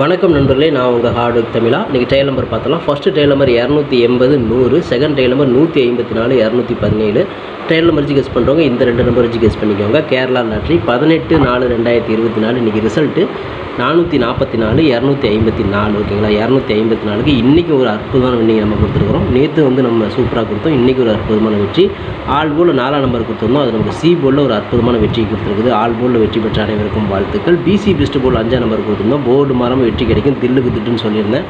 வணக்கம் நண்பர்களே நான் உங்கள் ஹார்ட் ஒர்க் தமிழா. இன்றைக்கி ட்ரையல் நம்பர் பார்த்தலாம் ஃபஸ்ட்டு ட்ரையல் நம்பர் இரநூத்தி எண்பது நூறு. செகண்ட் ட்ரையல் நம்பர் நூற்றி ஐம்பத்தி நாலு இரநூத்தி பதினேழு. ட்ரையல் நம்பர் வச்சு கெஸ் பண்ணுறவங்க இந்த ரெண்டு நம்பர் வச்சு கெஸ் பண்ணிக்கோங்க. கேரளா லாட்ரி பதினெட்டு நாலு ரெண்டாயிரத்தி இருபத்தி நாலு. இன்றைக்கி ரிசல்ட்டு நானூற்றி நாற்பத்தி நாலு இரநூத்தி ஐம்பத்தி நாலு ஓகேங்களா? இரநூத்தி ஐம்பத்தி நாலுக்கு இன்றைக்கி ஒரு அற்புதமான வின்னிங் நம்ம கொடுத்துருக்குறோம். நேற்று வந்து நம்ம சூப்பராக கொடுத்தோம். இன்றைக்கி ஒரு அற்புதமான வெற்றி. ஆல் போல் நாலாம் நம்பர் கொடுத்துருந்தோம். அது நமக்கு சி போலில் ஒரு அற்புதமான வெற்றி கொடுத்துருக்குது. ஆல் போலில் வெற்றி பெற்ற அனைவருக்கும் வாழ்த்துக்கள். பிசி பெஸ்ட் போல் அஞ்சாம் நம்பர் கொடுத்துருந்தோம். போர்டு மாறாமல் வெற்றி கிடைக்கும். தில்லுக்கு திட்டுன்னு சொல்லியிருந்தேன்.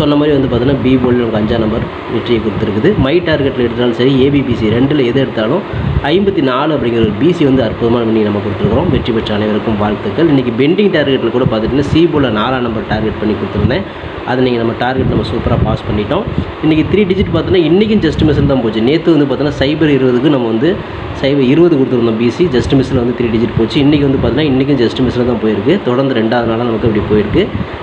சொன்ன மாதிரி வந்து பார்த்தீங்கன்னா பி போலில் நமக்கு அஞ்சாம் நம்பர் வெற்றியை கொடுத்துருக்குது. மை டார்கெட்டில் எடுத்தாலும் சரி ஏபிபிசி ரெண்டில் எது எடுத்தாலும் ஐம்பத்தி நாலு அப்படிங்கிற ஒரு பிசி வந்து அற்புதமான வின்னிங் நம்ம கொடுத்துருக்குறோம். வெற்றி பெற்ற அனைவருக்கும் வாழ்த்துக்கள். இன்றைக்கி பெண்டிங் டார்கெட்டில் கூட பார்த்துட்டிங்கன்னா சி போலில் நாலாம் நம்பர் டார்கெட் பண்ணி கொடுத்துருந்தேன். அதை நீங்கள் நம்ம டார்கெட் நம்ம சூப்பராக பாஸ் பண்ணிட்டோம். இன்றைக்கி த்ரீ டிஜிட் பார்த்தோன்னா இன்றைக்கும் ஜஸ்ட் மிஸ்ஸில் தான் போச்சு. நேற்று வந்து பார்த்தோன்னா சைபர் இருபதுக்கு நம்ம வந்து சைபர் இருபது கொடுத்துருந்தோம் பிசி ஜஸ்ட் மிஸ்ஸில் வந்து த்ரீ டிஜிட் போச்சு. இன்றைக்கி வந்து பார்த்தோன்னா இன்றைக்கும் ஜஸ்ட் மிஸ்ஸில் தான் போயிருக்கு. தொடர்ந்து ரெண்டாவது நாளாக நமக்கு அப்படி போயிருக்கு.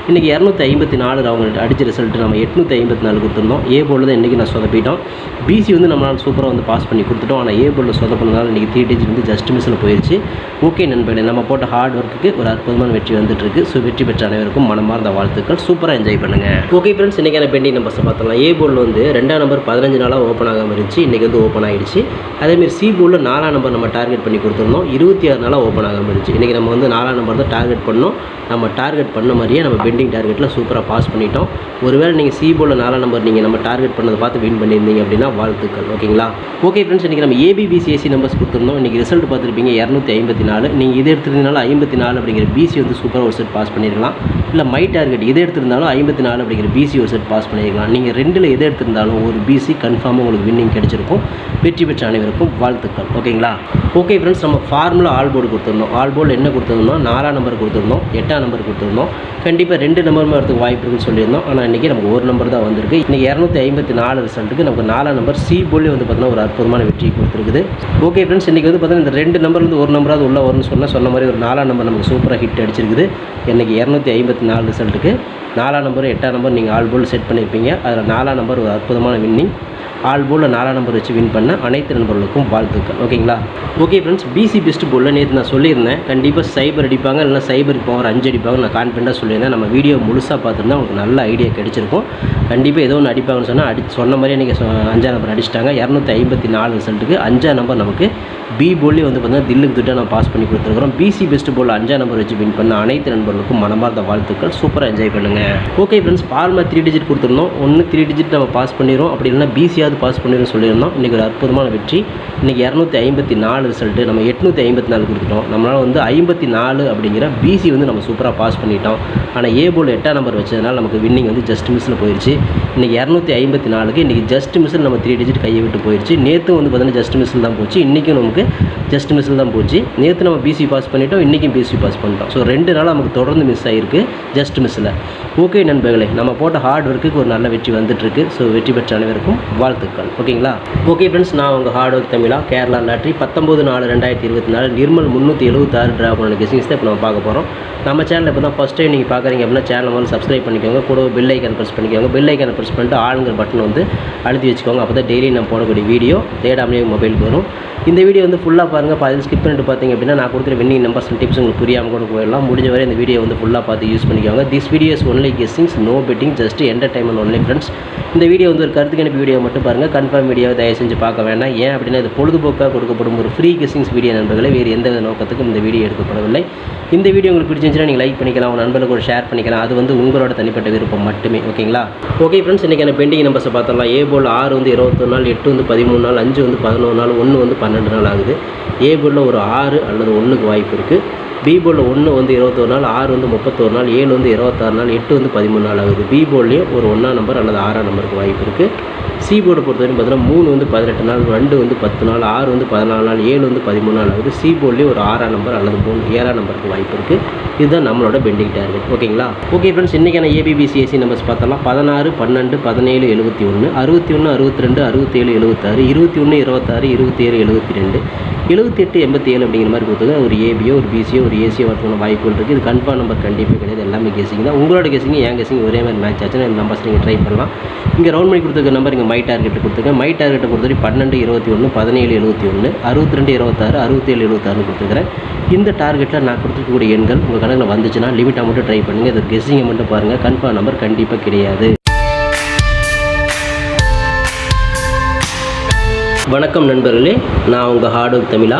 இன்றைக்கி இரநூத்தி ஐம்பத்தி நாலு அவங்க அடிச்ச ரிசல்ட்டு நம்ம எட்நூற்றி ஐம்பத்தி நாலு கொடுத்துருந்தோம். ஏ போர்டில் தான் இன்றைக்கி நான் சொதப்பிட்டோம். பிசி வந்து நம்மளால் சூப்பராக வந்து பாஸ் பண்ணி கொடுத்துட்டோம். ஆனால் ஏ போர்டில் சொதப்பினதால இன்றைக்கி த்ரீ டிஜிட் வந்து ஜஸ்ட் மிஸ்ஸில் போயிடுச்சு ஓகே நண்பர்களே நம்ம போட்ட ஹார்ட் ஒர்க்குக்கு ஒரு அற்புதமான வெற்றி வந்துட்டுருக்கு ஸோ வெற்றி பெற்ற அனைவருக்கும் மனமார்ந்த வாழ்த்துக்கள். சூப்பராக என்ஜாய் பண்ணுங்கள் ஓகே ஃப்ரெண்ட்ஸ் இன்றைக்கான பெண்டிங் நம்பர்ஸை பார்த்தலாம் ஏ போர்டில் வந்து ரெண்டாம் நம்பர் பதினஞ்சு நாளாக ஓப்பன் ஆகாமல் இருந்துச்சு. இன்றைக்கி வந்து ஓப்பன் ஆகிடுச்சு அதேமாதிரி சி போர்டில் நாலாம் நம்பர் நம்ம டார்கெட் பண்ணி கொடுத்துருந்தோம். இருபத்தி ஆறு நாளாக ஓப்பன் ஆகாமல் இருந்துச்சு. இன்றைக்கி நம்ம வந்து நாலாம் நம்பர் தான் டார்கெட் பண்ணோம். நம்ம டார்கெட் பண்ண மாதிரியே நம்ம பெண்டிங் டார்கெட்டில் சூப்பராக பாஸ் பண்ணிட்டோம். ஒருவேளை நீங்கள் சி போர்டில் நாலாம் நம்பர் நீங்கள் நம்ம டார்கெட் பண்ணதை பார்த்து வின் பண்ணியிருந்தீங்க அப்படின்னா வாழ்த்துக்கள். ஓகேங்களா ஓகே ஃப்ரெண்ட்ஸ் இன்றைக்கி நம்ம ஏபிபிசிஎஸ்சி நம்பர்ஸ் கொடுத்துருந்தோம். இன்றைக்கி ரிசல்ட் பார்த்துருப்பீங்க இரநூத்தி ஐம்பத்தி நாலு. நீங்கள் இது எடுத்துருந்தனால ஐம்பத்தி நாலு அப்படிங்கிற பிசி வந்து சூப்பராக ஒரு செட் பாஸ் பண்ணிருக்கலாம். இல்லை மை டார்கெட் எது எடுத்திருந்தாலும் ஐம்பத்தி நாலு அப்படிங்கிற பிசி ஒரு செட் பாஸ் பண்ணியிருக்கலாம் நீங்கள் ரெண்டில் எது எடுத்திருந்தாலும் ஒரு பிசி கன்ஃபார்மாக உங்களுக்கு வின்னிங் கிடைச்சிருக்கும். வெற்றி பெற்ற அனைவருக்கும் வாழ்த்துக்கள். ஓகேங்களா? ஓகே ஃப்ரெண்ட்ஸ் நம்ம ஃபார்முலா ஆல் போர்டு கொடுத்துருந்தோம் ஆல் போர்டு என்ன கொடுத்துருந்தோம்னா நாலாம் நம்பர் கொடுத்துருந்தோம் எட்டாம் நம்பர் கொடுத்துருந்தோம் கண்டிப்பாக ரெண்டு நம்பருமே வரதுக்கு வாய்ப்பு இருக்குன்னு சொல்லியிருந்தோம். ஆனால் இன்றைக்கி நமக்கு ஒரு நம்பர் தான் வந்திருக்கு. இன்றைக்கி இரநூத்தி ஐம்பத்தி நாலு ரிசல்ட்டுக்கு நமக்கு நாலாம் நம்பர் சி போலே வந்து பார்த்தீங்கன்னா ஒரு அற்புதமான வெற்றி கொடுத்துருக்குது. ஓகே ஃப்ரெண்ட்ஸ் இன்றைக்கி வந்து பார்த்தீங்கன்னா இந்த ரெண்டு நம்பர்லேருந்து ஒரு நம்பராவது உள்ள வரும்னு சொன்னால் சொன்ன மாதிரி ஒரு நாலாம் நம்பர் நமக்கு சூப்பராக ஹிட் அடிச்சிருக்குது. இன்றைக்கி இரநூத்தி ஐம்பத்தி நாலு ரிசல்ட்டுக்கு நாலாம் நம்பர் எட்டாம் நம்பர் நீங்கள் ஆல் போல் செட் பண்ணியிருப்பீங்க அதில் நாலாம் நம்பர் ஒரு அற்புதமான வின்னிங் ஆல் போலில் நாலாம் நம்பர் வச்சு வின் பண்ண அனைத்து நண்பர்களுக்கும் வாழ்த்துக்கள். ஓகேங்களா? ஓகே ஃப்ரெண்ட்ஸ் பிசி பெஸ்ட் போலில் நேற்று நான் சொல்லியிருந்தேன். கண்டிப்பாக சைபர் அடிப்பாங்க இல்லைனா சைபர் பவர் அஞ்சு அடிப்பாங்க நான் கான்ஃபிடண்ட்டாக சொல்லியிருந்தேன். நம்ம வீடியோ முழுசாக பார்த்துருந்தா உங்களுக்கு நல்ல ஐடியா கிடச்சிருக்கும். கண்டிப்பாக ஏதோ ஒன்று அடிப்பாங்கன்னு சொன்னால் அடி சொன்ன மாதிரியே நீங்கள் அஞ்சாம் நம்பர் அடிச்சிட்டாங்க. இரநூத்தி ஐம்பத்தி நாலு ரிசல்ட்டுக்கு அஞ்சாம் நம்பர் நமக்கு பி போலி வந்து பார்த்தீங்கன்னா தில்லுக்கு திட்டம் நான் பாஸ் பண்ணி கொடுத்துருக்குறோம். பிசி பெஸ்ட் போல் அஞ்சாம் நம்பர் வச்சு வின் பண்ண அனைத்து நண்பர்களுக்கும் மனமார்ந்த வாழ்த்துக்கள். சூப்பராக என்ஜாய் பண்ணுங்கள் okay friends pharma three digit கொடுத்துருந்தோம். ஒன்று த்ரீ டிஜிட் நம்ம பாஸ் பண்ணிடுறோம். அப்படி இல்லைனா பிசியாவது பாஸ் பண்ணிடுறோம் சொல்லியிருந்தோம். இன்றைக்கி ஒரு அற்புதமான வெற்றி. இன்றைக்கி இரநூத்தி ஐம்பத்தி நாலு ரிசல்ட்டு நம்ம எட்நூற்றி ஐம்பத்தி நாலு கொடுத்துட்டோம். நம்மளால் வந்து ஐம்பத்தி நாலு அப்படிங்கிற பிசி வந்து நம்ம சூப்பராக பாஸ் பண்ணிட்டோம். ஆனால் ஏ போல் எட்டாம் நம்பர் வச்சதுனால நமக்கு வின்னிங் வந்து ஜஸ்ட் மிஸ்ஸில் போயிடுச்சு இன்றைக்கி இரநூத்தி ஐம்பத்தி நாலுக்கு இன்றைக்கி ஜஸ்ட் மிஸ்ஸில் நம்ம த்ரீ டிஜிட் கையை விட்டு போயிடுச்சு நேற்று வந்து பார்த்தீங்கன்னா ஜஸ்ட் மிஸ்ஸில் தான் போச்சு. இன்றைக்கும் நமக்கு ஜஸ்ட் மிஸ்ஸில் தான் போச்சு. நேற்று நம்ம பிசி பாஸ் பண்ணிட்டோம். இன்றைக்கும் பிசி பாஸ் பண்ணிட்டோம். ஸோ ரெண்டு நாள் நமக்கு தொடர்ந்து மிஸ் ஆகிருக்கு ஜஸ்ட் மிஸ்ஸில் ஓகே நண்பர்களே நம்ம போட்ட ஹார்ட் ஒர்க்குக்கு ஒரு நல்ல வெற்றி வந்துட்டுருக்கு ஸோ வெற்றி பெற்ற அனைவருக்கும் வாழ்த்துக்கள். ஓகேங்களா? ஓகே ஃப்ரெண்ட்ஸ் நான் உங்கள் ஹார்ட் ஒர்க் தமிழா கேரளா லாட்ரி பத்தொம்பது நாலு ரெண்டாயிரத்தி இருபத்தி நாலு நிர்மல் முந்நூற்றி எழுபத்தாறு ட்ரா பண்ண கெசிங்ஸ் தான் இப்போ நம்ம பார்க்க போகிறோம் நம்ம சேனலில் இப்போ தான் ஃபஸ்ட் டைம் நீங்கள் பார்க்குறீங்க அப்படின்னா சேனல் வந்து சப்ஸ்கிரைப் பண்ணிக்கோங்க. கூட பெல் ஐக்கன் ப்ரெஸ் பண்ணிக்கோங்க. பெல் ஐக்கான் ப்ரெஸ் பண்ணிட்டு ஆளுங்கிற பட்டன் வந்து அழுத்தி வச்சுக்கோங்க. அப்போ தான் டெய்லி நம்ம போடக்கூடிய வீடியோ தேடாமலே மொபைலுக்கு வரும். இந்த வீடியோ வந்து ஃபுல்லாக பாருங்கள் அதில் ஸ்கிப் பண்ணிட்டு பார்த்தீங்க அப்படின்னா நான் கொடுக்குற வின்னிங் நம்பர்ஸ் டிப்ஸ் உங்களுக்கு புரியாமல் கூட போயிடலாம். முடிஞ்ச வரை இந்த வீடியோ வந்து ஃபுல்லாக பார்த்து யூஸ் பண்ணிக்கோங்க. This videos only guessings no betting just entertainment only friends இந்த வீடியோ வந்து ஒரு கருத்து கணிப்பு வீடியோ மட்டும் பாருங்கள் கன்ஃபார்ம் வீடியோ தயவு செஞ்சு பார்க்க வேண்டாம். ஏன் அப்படின்னா இது பொழுதுபோக்காக கொடுக்கப்படும் ஒரு ஃப்ரீ கெஸ்ஸிங்ஸ் வீடியோ நண்பர்களே. வேறு எந்த நோக்கத்துக்கும் இந்த வீடியோ எடுக்கப்படவில்லை. இந்த வீடியோ உங்களுக்கு பிடிச்சிருந்துச்சுன்னா நீங்கள் லைக் பண்ணிக்கலாம். உங்கள் நண்பர்களுக்கு ஒரு ஷேர் பண்ணிக்கலாம். அது வந்து உங்களோட தனிப்பட்ட விருப்பம் மட்டுமே. ஓகேங்களா? ஓகே ஃப்ரெண்ட்ஸ் இன்றைக்கான பெண்டிங் நம்பர்ஸை பார்த்தோம்னா ஏ போல் ஆறு வந்து இருபத்தொரு நாள் எட்டு வந்து பதிமூணு நாள் அஞ்சு வந்து பதினோரு நாள் ஒன்று வந்து பன்னெண்டு நாள் ஆகுது. ஏ போலில் ஒரு ஆறு அல்லது ஒன்றுக்கு வாய்ப்பு இருக்குது பி போலில் ஒன்று வந்து இருபத்தொரு நாள் ஆறு வந்து முப்பத்தொரு நாள் ஏழு வந்து இருபத்தாறு நாள் எட்டு வந்து பதிமூணு நாள் ஆகுது. பி போர்ட்லேயும் ஒரு ஒன்றாம் நம்பர் அல்லது ஆறாம் நம்பருக்கு வாய்ப்பு இருக்குது சி போர்டு பொறுத்தவரைக்கும் பார்த்தீங்கன்னா மூணு வந்து பதினெட்டு நாள் ரெண்டு வந்து பத்து நாள் ஆறு வந்து பதினாலு நாள் ஏழு வந்து பதிமூணு நாள் ஆகுது. சி போர்ட்லேயும் ஒரு ஆறாம் நம்பர் அல்லது மூணு ஏழாம் நம்பருக்கு வாய்ப்பு இருக்குது இதுதான் நம்மளோட பெண்டிங் டார்கெட் ஓகேங்களா? ஓகே ஃப்ரெண்ட்ஸ் இன்றைக்கான ஏபிபிசிஎஸ்சி நம்பர்ஸ் பார்த்தலாம் பதினாறு பன்னெண்டு பதினேழு எழுபத்தி ஒன்று அறுபத்தி ஒன்று அறுபத்தி ரெண்டு அறுபத்தேழு எழுபத்தாறு இருபத்தி ஒன்று இருபத்தாறு இருபத்தி ஏழு எழுபத்தி ரெண்டு எழுபத்தெட்டு எண்பத்தி ஏழு அப்படிங்கிற மாதிரி கொடுத்தது ஒரு ஏபியோ ஒரு பிசியோ ஒரு ஏசியோ வரதுக்கான வாய்ப்புகள் இருக்குது இது கன்ஃபார்ம் நம்பர் கண்டிப்பாக கிடையாது. எல்லாமே கெஸிங் தான். உங்களோட கெஸிங் என் கெஸிங் ஒரே மாதிரி மேட்ச் ஆச்சுன்னா இந்த நம்பர்ஸ் நீங்கள் ட்ரை பண்ணலாம். இங்கே ரவுண்ட் பண்ணி கொடுத்துருக்க நம்பர் இங்கே மை டார்கெட் கொடுத்துருங்க மை டார்கெட்டை பொறுத்தவரை பன்னெண்டு இருபத்தி ஒன்று பதினேழு எழுபத்தி ஒன்று அறுபத்தி ரெண்டு இருபத்தாறு அறுபத்தேழு எழுபத்தாறு கொடுத்துருக்கிறேன். இந்த டார்கெட்டில் நான் கொடுத்துருக்கக்கூடிய எண்கள் உங்கள் கணக்கில் வந்துச்சுன்னா லிமிட்டாக மட்டும் ட்ரை பண்ணுங்கள் இது கெஸ்ஸிங்கை மட்டும் பாருங்கள் கன்ஃபார்ம் நம்பர் கண்டிப்பாக கிடையாது. வணக்கம் நண்பர்களே. நான் உங்கள் ஹார்ட் ஒர்க் தமிழா.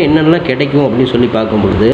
என்னென்னலாம் கிடைக்கும் அப்படின்னு சொல்லி பார்க்கும்பொழுது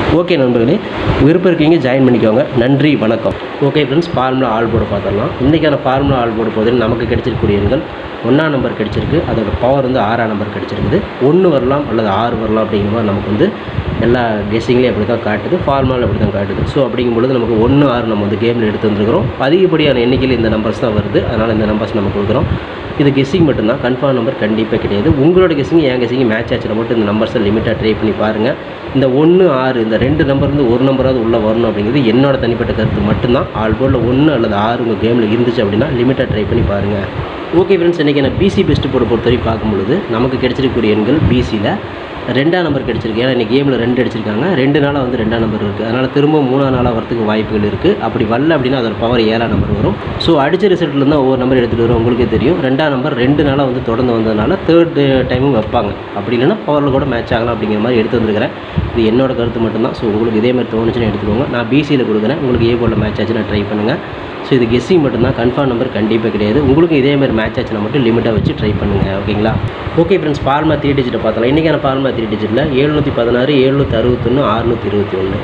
ஓகே நண்பர்களே விருப்பம் இருக்கீங்க ஜாயின் பண்ணிக்கோங்க. நன்றி வணக்கம். Okay friends formula all board பார்த்துடலாம். இன்றைக்கான ஃபார்முலா ஆல் போர்டு போதில் நமக்கு கிடைச்சிருக்கூடிய எண்கள் ஒன்றாம் நம்பர் கிடச்சிருக்கு. அதோட பவர் வந்து ஆறாம் நம்பர் கிடச்சிருக்குது. ஒன்று வரலாம் அல்லது ஆறு வரலாம் அப்படிங்கிற மாதிரி நமக்கு வந்து எல்லா கெஸ்ஸிங்லேயும் அப்படி தான் காட்டுது ஃபார்முலாவில் அப்படி தான் காட்டுது. ஸோ அப்படிங்கும் பொழுது நமக்கு ஒன்று ஆறு நம்ம வந்து கேமில் எடுத்து வந்துருக்கிறோம். அதிகப்படியான எண்ணிக்கையில் இந்த நம்பர்ஸ் தான் வருது. அதனால் இந்த நம்பர்ஸ் நம்ம கொடுக்குறோம். இது கெஸ்ஸிங் மட்டும்தான். கன்ஃபார்ம் நம்பர் கண்டிப்பாக கிடையாது. உங்களோட கெஸ்ஸிங் என் கெஸ்ஸிங் மேட்ச் ஆச்சுன்னா மட்டும் இந்த நம்பர்ஸை லிமிட்டாக ட்ரை பண்ணி பாருங்கள் இந்த ஒன்று ஆறு இந்த ரெண்டு நம்பர்லேருந்து ஒரு நம்பராவது உள்ளே வரணும் அப்படிங்கிறது என்னோட தனிப்பட்ட கருத்து மட்டும்தான். ஆல்போர்டில் ஒன்று அல்லது ஆறு உங்கள் கேமில் இருந்துச்சு அப்படின்னா லிமிட்டாக ட்ரை பண்ணி பாருங்கள் ஓகே ஃப்ரெண்ட்ஸ் இன்றைக்கி நான் பிசி பெஸ்ட் போர்டு பொறுத்தவரை பார்க்கும்பொழுது நமக்கு கிடைச்சிருக்கக்கூடிய எண்கள் பிசியில் ரெண்டாம் நம்பர் கிடச்சிருக்கு. ஏன்னா இன்றைக்கி கேமில் ரெண்டு அடிச்சிருக்காங்க. ரெண்டு நாளாக வந்து ரெண்டாம் நம்பர் இருக்குது அதனால் திரும்ப மூணாம் நாளாக வரத்துக்கு வாய்ப்புகள் இருக்குது அப்படி வரல அப்படின்னா அதோட பவர் ஏழாம் நம்பர் வரும். ஸோ அடித்த ரிசல்ட்லேருந்து ஒவ்வொரு நம்பர் எடுத்துகிட்டு வரும் உங்களுக்கே தெரியும். ரெண்டாம் நம்பர் ரெண்டு நாளாக வந்து தொடர்ந்து வந்ததுனால தேர்ட் டைமும் வைப்பாங்க. அப்படி இல்லைன்னா பவரில் கூட மேட்ச் ஆகலாம் அப்படிங்கிற மாதிரி எடுத்து வந்துருக்கிறேன். இது என்னோட கருத்து மட்டும்தான். ஸோ உங்களுக்கு இதே மாதிரி தோணுச்சுன்னு எடுத்துக்கோங்க. நான் பிசியில் கொடுக்குறேன். உங்களுக்கு ஏ போர்டில் மேட்ச் ஆச்சுன்னா ட்ரை பண்ணுங்கள் ஸோ இது கெஸ்ஸிங் மட்டும்தான். கன்ஃபார்ம் நம்பர் கண்டிப்பாக கிடையாது. உங்களுக்கு இதே மாதிரி மேட்ச் ஆச்சுன்னா மட்டும் லிமிட்டாக வச்சு ட்ரை பண்ணுங்கள் ஓகேங்களா ஓகே ஃப்ரெண்ட்ஸ் ஃபார்மா த்ரீ டிஜிட்டை பார்த்தலாம் இன்றைக்கான ஃபார்மா நம்பர் த்ரீ டிஜிட்டில் எழுநூற்றி பதினாறு எழுநூற்றி அறுபத்தொன்று அறுநூற்றி இருபத்தி ஒன்று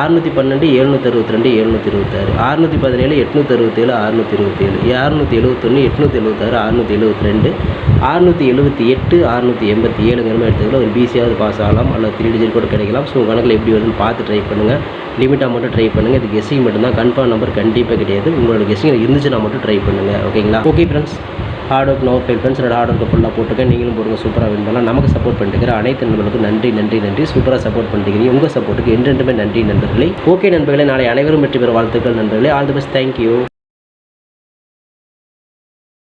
அறுநூற்றி பன்னெண்டு எழுநூற்றி அறுபத்தி ரெண்டு எழுநூற்றி இருபத்தாறு அறுநூற்றி பதினேழு எட்நூற்றி அறுபத்தேழு அறுநூற்றி இருபத்தேழு. அறுநூற்றி எழுபத்தொன்று எட்நூற்றி எழுபத்தாறு அறுநூற்றி எழுபத்தி ரெண்டு. அறுநூற்றி எழுபத்தி எட்டு அறுநூற்றி எண்பத்தி ஏழுங்கிற மாதிரி எடுத்துக்கலாம் ஒரு பிசியாவது பாஸ் ஆகலாம். அல்லது த்ரீ டிஜிட் கூட கிடைக்கலாம். ஸோ உங்கள் கணக்கில் எப்படி வருதுன்னு பார்த்து ட்ரை பண்ணுங்கள் லிமிட்டாக மட்டும் ட்ரை பண்ணுங்கள் இது கெஸ்ஸிங் மட்டும்தான். கன்ஃபார்ம் நம்பர் கண்டிப்பாக கிடையாது. உங்களோட கெஸ்ஸிங் இருந்துச்சுன்னா மட்டும் ட்ரை பண்ணுங்கள் ஓகேங்களா okay friends hard work no fail friends என்னோட ஹார்ட் ஒர்க்கு ஃபுல்லாக போட்டுருக்கேன் நீங்களும் போடுங்க சூப்பராக வின் பண்ணலாம் நமக்கு சப்போர்ட் பண்ணிட்டுக்கிற அனைத்து நண்பர்களுக்கும் நன்றி நன்றி நன்றி சூப்பராக சப்போர்ட் பண்ணிக்கிறீங்க உங்கள் சப்போர்ட்டுக்கு என்றென்றுமே நன்றி நண்பர்களே ஓகே நண்பர்களே நாளை அனைவரும் வெற்றி பெற வாழ்த்துக்கள் நண்பர்களே ஆல் தி பெஸ்ட் தேங்க்யூ